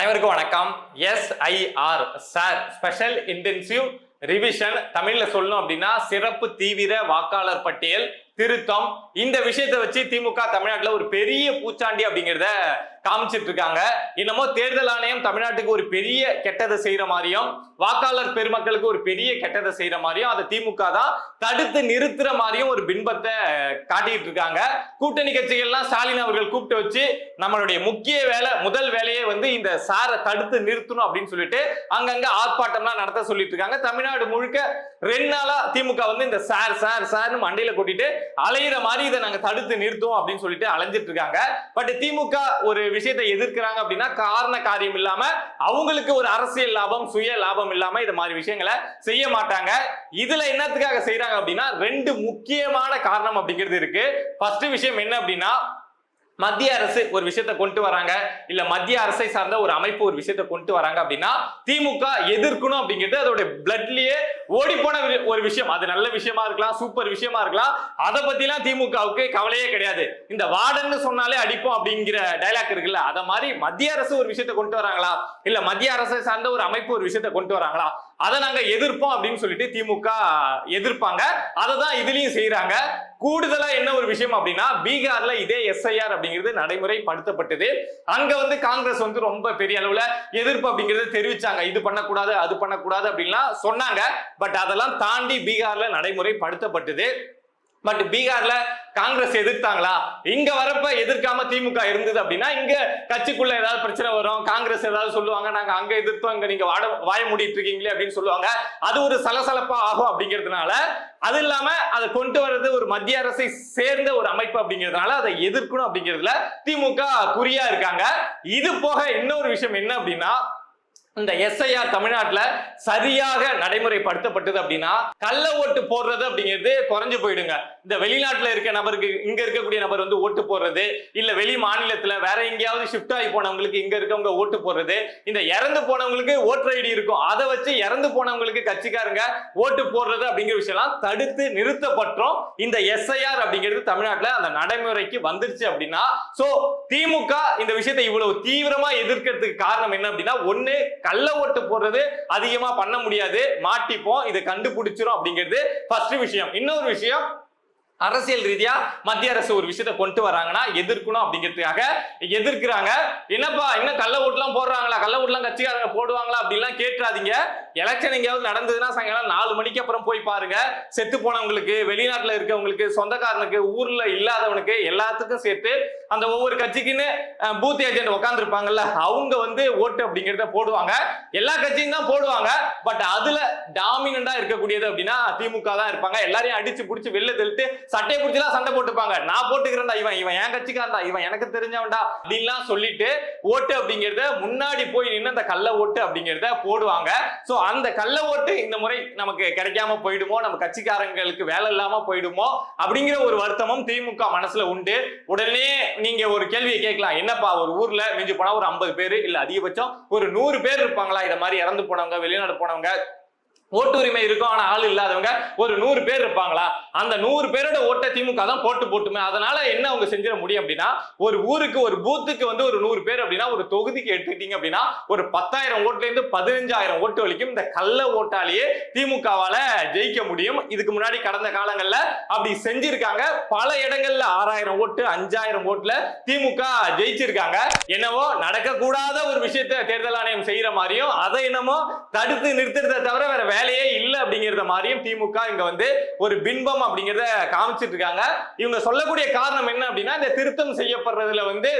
அனைவருக்கும் வணக்கம். SIR sir special intensive revision தமிழ்ல சொல்லணும் அப்படின்னா சிறப்பு தீவிர வாக்காளர் பட்டியல் திருத்தம். இந்த விஷயத்தை வச்சு திமுக தமிழ்நாட்டில் ஒரு பெரிய பூச்சாண்டி அப்படிங்கிறத காமிச்சிட்டு இருக்காங்க. இன்னமோ தேர்தல் ஆணையம் தமிழ்நாட்டுக்கு ஒரு பெரிய கெட்டதை செய்யற மாதிரியும் வாக்காளர் பெருமக்களுக்கு ஒரு பெரிய கெட்டதை செய்யற மாதிரியும் அதை திமுக தான் தடுத்து நிறுத்துற மாதிரியும் ஒரு பின்பத்தை காட்டிட்டு இருக்காங்க. கூட்டணி கட்சிகள்லாம் ஸ்டாலின் அவர்கள் கூப்பிட்டு வச்சு நம்மளுடைய முக்கிய வேலை முதல் வேலையே வந்து இந்த சாரை தடுத்து நிறுத்தணும் அப்படின்னு சொல்லிட்டு அங்கங்க ஆர்ப்பாட்டம்லாம் நடத்த சொல்லிட்டு இருக்காங்க. தமிழ்நாடு முழுக்க ரெண்டு நாளா திமுக வந்து இந்த சார் சார் சார்னு மண்டையில கொட்டிட்டு அலையிற மாதிரி இதை நாங்க தடுத்து நிறுத்துவோம் அப்படின்னு சொல்லிட்டு அலைஞ்சிட்டு இருக்காங்க. பட் திமுக ஒரு விஷயத்தை எதிர்க்கிறாங்க அப்படின்னா காரண காரியம் இல்லாம அவங்களுக்கு ஒரு அரசியல் லாபம் சுய லாபம் இல்லாம இது மாதிரி விஷயங்களை செய்ய மாட்டாங்க. இதுல என்னத்துக்காக செய்யறாங்க அப்படின்னா ரெண்டு முக்கியமான காரணம் அப்படிங்கிறது இருக்கு. ஃபர்ஸ்ட் விஷயம் என்ன அப்படின்னா மத்திய அரசு ஒரு விஷயத்தை கொண்டு வராங்க இல்ல மத்திய அரசை சார்ந்த ஒரு அமைப்பு ஒரு விஷயத்தை கொண்டு வராங்க அப்படின்னா திமுக எதிர்க்கணும் அப்படிங்கிறது அதோட பிளட்லயே ஓடி போன வி- ஒரு விஷயம். அது நல்ல விஷயமா இருக்கலாம் சூப்பர் விஷயமா இருக்கலாம். அதை பத்திலாம் திமுகவுக்கு கவலையே கிடையாது. இந்த வார்டன்னு சொன்னாலே அடிப்போம் அப்படிங்கிற டைலாக் இருக்குல்ல அத மாதிரி மத்திய அரசு ஒரு விஷயத்தை கொண்டு வராங்களா? இல்ல மத்திய அரசை சார்ந்த ஒரு அமைப்பு ஒரு விஷயத்தை கொண்டு வராங்களா? அதை நாங்க எதிர்ப்போம் அப்படின்னு சொல்லிட்டு திமுக எதிர்ப்பாங்க. அதை தான் இதுலயும் செய்யறாங்க கூடுதலா என்ன ஒரு விஷயம் அப்படின்னா பீகார்ல இதே எஸ்ஐஆர் அப்படிங்கிறது நடைமுறைப்படுத்தப்பட்டது. அங்க வந்து காங்கிரஸ் வந்து ரொம்ப பெரிய அளவுல எதிர்ப்பு அப்படிங்கறத தெரிவிச்சாங்க. இது பண்ணக்கூடாது அது பண்ணக்கூடாது அப்படின்லாம் சொன்னாங்க. பட் அதெல்லாம் தாண்டி பீகார்ல நடைமுறைப்படுத்தப்பட்டது. பட் பீகார்ல காங்கிரஸ் எதிர்த்தாங்களா? இங்க வரப்ப எதிர்க்காம திமுக இருந்தது அப்படின்னா இங்க கட்சிக்குள்ள ஏதாவது பிரச்சனை வரும் காங்கிரஸ் ஏதாவது சொல்லுவாங்க நாங்க அங்க எதிர்த்தோம் இங்க நீங்க வாட வாய மூடிட்டு இருக்கீங்களே அப்படின்னு சொல்லுவாங்க. அது ஒரு சலசலப்பா ஆகும் அப்படிங்கிறதுனால அது இல்லாம அதை கொண்டு வர்றது ஒரு மத்திய அரசை சேர்ந்த ஒரு அமைப்பு அப்படிங்கிறதுனால அதை எதிர்க்கணும் அப்படிங்கிறதுல திமுக குறியா இருக்காங்க. இது போக இன்னொரு விஷயம் என்ன அப்படின்னா இந்த எஸ்ஐஆர் தமிழ்நாட்டில் சரியாக நடைமுறைப்படுத்தப்பட்டது அப்படின்னா கள்ள ஓட்டு போடுறது அப்படிங்கிறது குறைஞ்சு போயிடுங்க. இந்த வெளிநாட்டில் இருக்க நபருக்கு இங்க இருக்கக்கூடிய நபர் வந்து ஓட்டு போடுறது இல்ல வெளி மாநிலத்தில் வேற எங்கேயாவது ஷிஃப்ட் ஆகி போனவங்களுக்கு இங்க இருக்கவங்க ஓட்டு போடுறது இந்த இறந்து போனவங்களுக்கு ஓட்டர் ஐடி இருக்கும். அதை வச்சு இறந்து போனவங்களுக்கு கட்சிக்காரங்க ஓட்டு போடுறது அப்படிங்கிற விஷயம்லாம் தடுத்து நிறுத்தப்பட்டோம் இந்த எஸ்ஐஆர் அப்படிங்கிறது தமிழ்நாட்டில் அந்த நடைமுறைக்கு வந்துருச்சு அப்படின்னா ஸோ திமுக இந்த விஷயத்தை இவ்வளவு தீவிரமா எதிர்க்கிறதுக்கு காரணம் என்ன அப்படின்னா ஒன்னு கள்ள ஓட்டு போடுறது அதிகமா பண்ண முடியாது. மாட்டிப்போம். இதை கண்டுபிடிச்சிரும் அப்படிங்கிறது ஃபர்ஸ்ட் விஷயம். இன்னொரு விஷயம் அரசியல் ரீதியா மத்திய அரசு ஒரு விஷயத்தை கொண்டு வராங்கன்னா எதிர்க்கணும் அப்படிங்கிறதுக்காக எதிர்க்கிறாங்க. என்னப்பா இன்னும் கள்ள ஓட்டுலாம் போடுறாங்களா? கள்ள ஓட்டுலாம் கட்சிக்காரங்க போடுவாங்களா? அப்படின்லாம் கேட்டுறாதீங்க எலெக்ஷன் எங்கேயாவது நடந்ததுன்னா சாயங்காலம் நாலு மணிக்கு அப்புறம் போய் பாருங்க. செத்து போனவங்களுக்கு வெளிநாட்டுல இருக்கவங்களுக்கு சொந்தக்காரனுக்கு ஊர்ல இல்லாதவனுக்கு எல்லாத்துக்கும் சேர்த்து அந்த ஒவ்வொரு கட்சிக்குன்னு பூத் ஏஜென்ட் உட்காந்துருப்பாங்கல்ல அவங்க வந்து ஓட்டு அப்படிங்கிறத போடுவாங்க. எல்லா கட்சியும் தான் போடுவாங்க. பட் அதுல டாமினண்டா இருக்கக்கூடியது அப்படின்னா திமுக தான் இருப்பாங்க. எல்லாரையும் அடிச்சு பிடிச்சி வெளில தெளித்து சட்டையை பிடிச்சலாம் சண்டை போட்டுப்பாங்க. நான் போட்டுக்கிறேன்டா இவன் இவன் என் கட்சிக்காரன்டா இவன் எனக்கு தெரிஞ்சவன்டா அப்படின்லாம் சொல்லிட்டு ஓட்டு அப்படிங்கிறத முன்னாடி போய் நின்று அந்த கள்ள ஓட்டு அப்படிங்கிறத போடுவாங்க. ஸோ அந்த கள்ள ஓட்டு இந்த முறை நமக்கு கிடைக்காம போயிடுமோ? நம்ம கட்சிக்காரங்களுக்கு வேலை இல்லாம போயிடுமோ? அப்படிங்கிற ஒரு வருத்தமும் திமுக மனசுல உண்டு. உடனே நீங்க ஒரு கேள்வியை கேட்கலாம். என்னப்பா ஒரு ஊர்ல மிஞ்சி போனா ஒரு ஐம்பது பேர் இல்ல அதிகபட்சம் ஒரு நூறு பேர் இருப்பாங்களா? இதை மாதிரி இறந்து போனவங்க வெளிநாடு போனவங்க ஓட்டு உரிமை இருக்கும் ஆனா ஆள் இல்லாதவங்க ஒரு நூறு பேர் இருப்பாங்களா? அந்த நூறு பேரோட ஓட்டை திமுக தான் போட்டு போட்டுமே. அதனால என்ன அவங்க செஞ்சிட முடியும் அப்படின்னா ஒரு ஊருக்கு ஒரு பூத்துக்கு வந்து ஒரு நூறு பேர் அப்படின்னா ஒரு தொகுதிக்கு எடுத்துக்கிட்டீங்க அப்படின்னா ஒரு பத்தாயிரம் ஓட்டுல இருந்து பதினஞ்சாயிரம் ஓட்டு வலிக்கும் இந்த கள்ள ஓட்டாலேயே திமுகவால ஜெயிக்க முடியும். இதுக்கு முன்னாடி கடந்த காலங்கள்ல அப்படி செஞ்சிருக்காங்க. பல இடங்கள்ல ஆறாயிரம் ஓட்டு அஞ்சாயிரம் ஓட்டுல திமுக ஜெயிச்சிருக்காங்க. என்னவோ நடக்கக்கூடாத ஒரு விஷயத்தை தேர்தல் ஆணையம் செய்யற மாதிரியும் அதை என்னமோ தடுத்து நிறுத்துறதை தவிர வேற வேலையே இல்லை அப்படிங்கிறத மாதிரியும் திமுக இங்க வந்து ஒரு பின்பம் அப்படிங்கிறத காமிச்சிட்டு இருக்காங்க. இவங்க சொல்லக்கூடிய காரணம் என்ன அப்படின்னா இந்த திருத்தம் செய்யப்படுறதுல வந்து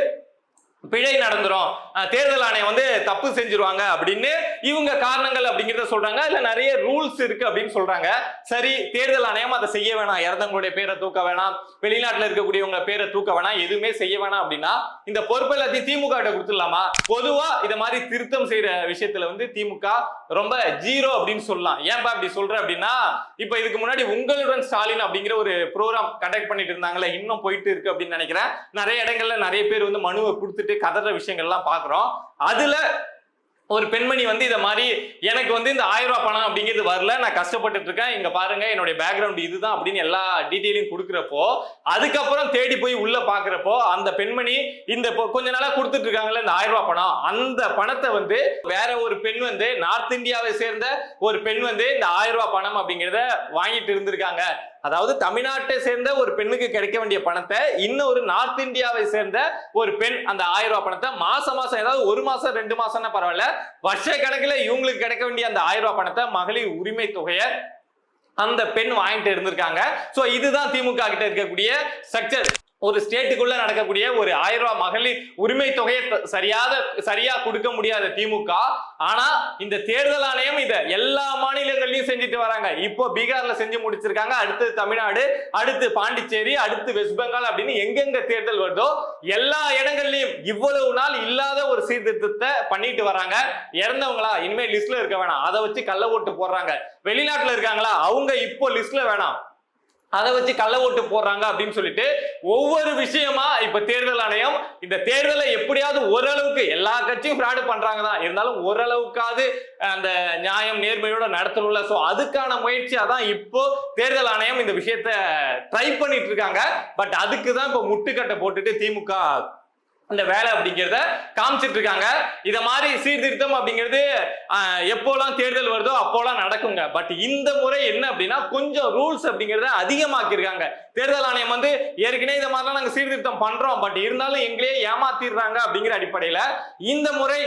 பிழை நடந்துரும். தேர்தல் ஆணையம் வந்து தப்பு செஞ்சிருவாங்க அப்படின்னு இவங்க காரணங்கள் அப்படிங்கிறத சொல்றாங்க. இல்ல நிறைய ரூல்ஸ் இருக்கு அப்படின்னு சொல்றாங்க. சரி தேர்தல் ஆணையம் அதை செய்ய வேணாம். இறந்தவங்களுடைய பேரை தூக்க வேணாம். வெளிநாட்டுல இருக்கக்கூடியவங்க பேரை தூக்க வேணாம். எதுவுமே செய்ய வேணாம் அப்படின்னா இந்த பொறுப்பு எல்லாத்தையும் திமுக கிட்ட கொடுத்துடலாமா? பொதுவா இத மாதிரி திருத்தம் செய்யற விஷயத்துல வந்து திமுக ரொம்ப ஜீரோ அப்படின்னு சொல்லலாம். ஏன்பா இப்படி சொல்ற அப்படின்னா இப்ப இதுக்கு முன்னாடி உங்களுடன் ஸ்டாலின் அப்படிங்கிற ஒரு ப்ரோக்ராம் கண்டக்ட் பண்ணிட்டு இருந்தாங்களே இன்னும் போயிட்டு இருக்கு அப்படின்னு நினைக்கிறேன். நிறைய இடங்கள்ல நிறைய பேர் வந்து மனுவை கொடுத்துட்டு கதற விஷயங்கள்லாம் பார்க்குறோம் அதில் ஒரு பெண்மணி வந்து இதை மாதிரி எனக்கு வந்து இந்த ஆயிரம் ரூபாய் பணம் அப்படிங்கிறது வரல நான் கஷ்டப்பட்டு இருக்கேன். இங்க பாருங்க என்னுடைய பேக்ரவுண்ட் இதுதான் அப்படின்னு எல்லா டீட்டெயிலையும் கொடுக்குறப்போ அதுக்கப்புறம் தேடி போய் உள்ள பாக்குறப்போ அந்த பெண்மணி இந்த இப்போ கொஞ்ச நாளா கொடுத்துட்டு இருக்காங்களே இந்த ஆயிரம் ரூபாய் பணம். அந்த பணத்தை வந்து வேற ஒரு பெண் வந்து நார்த் இந்தியாவை சேர்ந்த ஒரு பெண் வந்து இந்த ஆயிரம் ரூபாய் பணம் அப்படிங்கிறத வாங்கிட்டு இருந்திருக்காங்க. அதாவது தமிழ்நாட்டை சேர்ந்த ஒரு பெண்ணுக்கு கிடைக்க வேண்டிய பணத்தை இன்னொரு நார்த் இந்தியாவை சேர்ந்த ஒரு பெண் அந்த ஆயிரம் ரூபாய் பணத்தை மாசம் மாசம் ஏதாவது ஒரு மாசம் ரெண்டு மாசம்னா பரவாயில்ல. வருஷ கணக்குல இவங்களுக்கு கிடைக்க வேண்டிய அந்த ஆயிரம் ரூபாய் பணத்தை மகளிர் உரிமை தொகையை அந்த பெண் வாங்கிட்டு இருந்திருக்காங்க. சோ இதுதான் திமுக கிட்ட இருக்கக்கூடிய ஸ்ட்ரக்சர் ஒரு ஸ்டேட்டுக்குள்ள நடக்கக்கூடிய ஒரு ஆயிரம் ரூபாய் மகளிர் உரிமை தொகையை சரியாத சரியா கொடுக்க முடியாத திமுக. ஆனா இந்த தேர்தல் ஆணையம் இத எல்லா மாநிலங்கள்லயும் செஞ்சுட்டு வராங்க. இப்போ பீகார்ல செஞ்சு முடிச்சிருக்காங்க. அடுத்து தமிழ்நாடு அடுத்து பாண்டிச்சேரி அடுத்து வெஸ்ட் பெங்கால் அப்படின்னு எங்கெங்க தேர்தல் வருதோ எல்லா இடங்கள்லயும் இவ்வளவு நாள் இல்லாத ஒரு சீர்திருத்தத்தை பண்ணிட்டு வராங்க. இறந்தவங்களா? இனிமே லிஸ்ட்ல இருக்க வேணாம். அதை வச்சு கள்ள ஓட்டு போடுறாங்க. வெளிநாட்டுல இருக்காங்களா? அவங்க இப்போ லிஸ்ட்ல வேணாம். அதை வச்சு கள்ள ஓட்டு போடுறாங்க அப்படின்னு சொல்லிட்டு ஒவ்வொரு விஷயமா இப்ப தேர்தல் ஆணையம் இந்த தேர்தலை எப்படியாவது ஓரளவுக்கு எல்லா கட்சியும் ஃப்ராடு பண்றாங்க தான் இருந்தாலும் ஓரளவுக்காவது அந்த நியாயம் நேர்மையோட நடத்தணும்ல. ஸோ அதுக்கான முயற்சியா தான் இப்போ தேர்தல் ஆணையம் இந்த விஷயத்த ட்ரை பண்ணிட்டு இருக்காங்க. பட் அதுக்கு தான் இப்போ முட்டுக்கட்டை போட்டுட்டு திமுக அந்த வேலை அப்படிங்கிறத காமிச்சிட்டு இருக்காங்க. இதை மாதிரி சீர்திருத்தம் அப்படிங்கிறது எப்போலாம் தேர்தல் வருதோ அப்போலாம் நடக்குங்க. பட் இந்த முறை என்ன அப்படின்னா கொஞ்சம் ரூல்ஸ் அப்படிங்கிறத அதிகமாக்கியிருக்காங்க. தேர்தல் ஆணையம் வந்து ஏற்கனவே இதை மாதிரிலாம் நாங்கள் சீர்திருத்தம் பண்றோம். பட் இருந்தாலும் எங்களையே ஏமாத்திடுறாங்க அப்படிங்கிற அடிப்படையில் இந்த முறை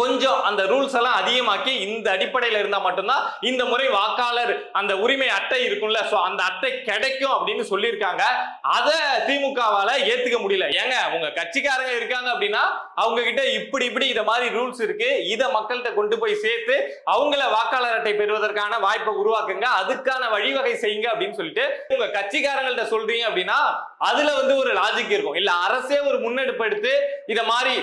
கொஞ்சம் அந்த ரூல்ஸ் எல்லாம் அதிகமாக்கி இந்த அடிப்படையில் இருந்தால் மட்டும்தான் இந்த முறை வாக்காளர் அந்த உரிமை அட்டை இருக்கும்ல ஸோ அந்த அட்டை கிடைக்கும் அப்படின்னு சொல்லியிருக்காங்க. அதை திமுகவால் ஏற்றுக்க முடியல. ஏங்க உங்க கட்சிக்காரங்க இருக்காங்க அப்படின்னா அவங்க கிட்ட இப்படி இப்படி இதை மாதிரி ரூல்ஸ் இருக்கு. இதை மக்கள்கிட்ட கொண்டு போய் சேர்த்து அவங்கள வாக்காளர் அட்டை பெறுவதற்கான வாய்ப்பை உருவாக்குங்க. அதுக்கான வழிவகை செய்யுங்க அப்படின்னு சொல்லிட்டு உங்க கட்சிக்காரங்கள்ட்ட சொல்றீங்க அப்படின்னா அதுல வந்து ஒரு லாஜிக் இருக்கும். இல்ல அரசே ஒரு முன்னெடுப்பு எடுத்து இதை மாதிரி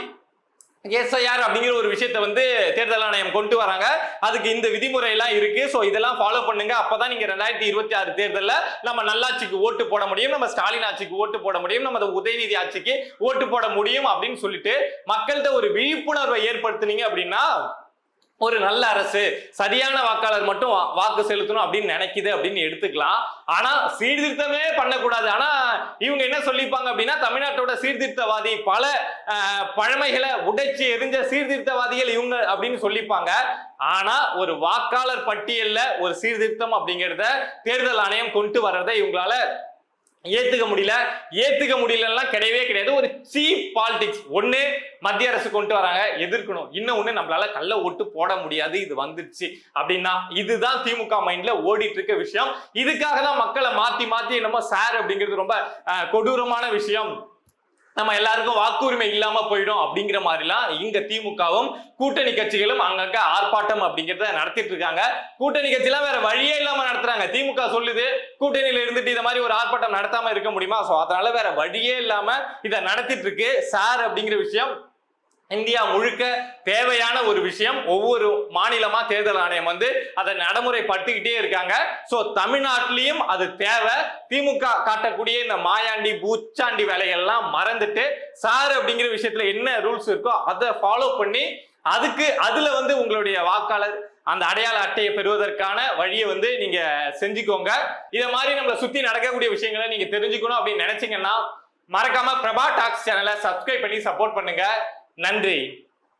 எஸ்ஐஆர் அப்படிங்கிற ஒரு விஷயத்தை வந்து தேர்தல் ஆணையம் கொண்டு வராங்க. அதுக்கு இந்த விதிமுறை எல்லாம் இருக்கு. ஸோ இதெல்லாம் ஃபாலோ பண்ணுங்க. அப்பதான் நீங்க ரெண்டாயிரத்தி இருபத்தி ஆறு தேர்தலில் நம்ம நல்லாட்சிக்கு ஓட்டு போட முடியும். நம்ம ஸ்டாலின் ஆட்சிக்கு ஓட்டு போட முடியும். நம்ம உதயநிதி ஆட்சிக்கு ஓட்டு போட முடியும் அப்படின்னு சொல்லிட்டு மக்கள்கிட்ட ஒரு விழிப்புணர்வை ஏற்படுத்துனீங்க அப்படின்னா ஒரு நல்ல அரசு சரியான வாக்காளர் மட்டும் வாக்கு செலுத்தணும் அப்படின்னு நினைக்குது அப்படின்னு எடுத்துக்கலாம். ஆனா சீர்திருத்தமே பண்ணக்கூடாது. ஆனா இவங்க என்ன சொல்லிப்பாங்க அப்படின்னா தமிழ்நாட்டோட சீர்திருத்தவாதி பல பழமைகளை உடைச்சு எரிஞ்ச சீர்திருத்தவாதிகள் இவங்க அப்படின்னு சொல்லிப்பாங்க ஆனா ஒரு வாக்காளர் பட்டியல்ல ஒரு சீர்திருத்தம் அப்படிங்கிறத தேர்தல் ஆணையம் கொண்டு வர்றதை இவங்களால ஏத்துக்க முடியல ஏத்துக்க முடியலன்னா கிடையவே கிடையாது. ஒரு சீப் பாலிடிக்ஸ் ஒண்ணு மத்திய அரசு கொண்டு வராங்க எதிர்க்கணும். இன்னொன்னு நம்மளால கள்ள ஓட்டு போட முடியாது இது வந்துடுச்சு அப்படின்னா. இதுதான் திமுக மைண்ட்ல ஓடிட்டு இருக்க விஷயம். இதுக்காக தான் மக்களை மாத்தி மாத்தி என்னமோ சார் அப்படிங்கிறது ரொம்ப கொடூரமான விஷயம். நம்ம எல்லாருக்கும் வாக்குரிமை இல்லாம போயிடும் அப்படிங்கிற மாதிரிலாம் இங்க திமுகவும் கூட்டணி கட்சிகளும் அங்கங்க ஆர்ப்பாட்டம் அப்படிங்கிறத நடத்திட்டு இருக்காங்க. கூட்டணி கட்சிலாம் வேற வழியே இல்லாம நடத்துறாங்க. திமுக சொல்லுது கூட்டணியில இருந்துட்டு இந்த மாதிரி ஒரு ஆர்ப்பாட்டம் நடத்தாம இருக்க முடியுமா? சோ அதனால வேற வழியே இல்லாம இதை நடத்திட்டு இருக்கு. சார் அப்படிங்கிற விஷயம் இந்தியா முழுக்க தேவையான ஒரு விஷயம் ஒவ்வொரு மாநிலமா தேர்தல் ஆணையம் வந்து அதை நடைமுறைப்படுத்திக்கிட்டே இருக்காங்க. ஸோ தமிழ்நாட்டிலையும் அது தேவை. திமுக காட்டக்கூடிய இந்த மாயாண்டி பூச்சாண்டி வேலைகள்லாம் மறந்துட்டு சார் அப்படிங்கிற விஷயத்துல என்ன ரூல்ஸ் இருக்கோ அதை ஃபாலோ பண்ணி அதுக்கு அதுல வந்து உங்களுடைய வாக்காளர் அந்த அடையாள அட்டையை பெறுவதற்கான வழியை வந்து நீங்க செஞ்சுக்கோங்க. இதை மாதிரி நம்மளை சுத்தி நடக்கக்கூடிய விஷயங்களை நீங்க தெரிஞ்சுக்கணும் அப்படின்னு நினைச்சீங்கன்னா மறக்காம பிரபா டாக்ஸ் சேனலை சப்ஸ்கிரைப் பண்ணி சப்போர்ட் பண்ணுங்க. நன்றி.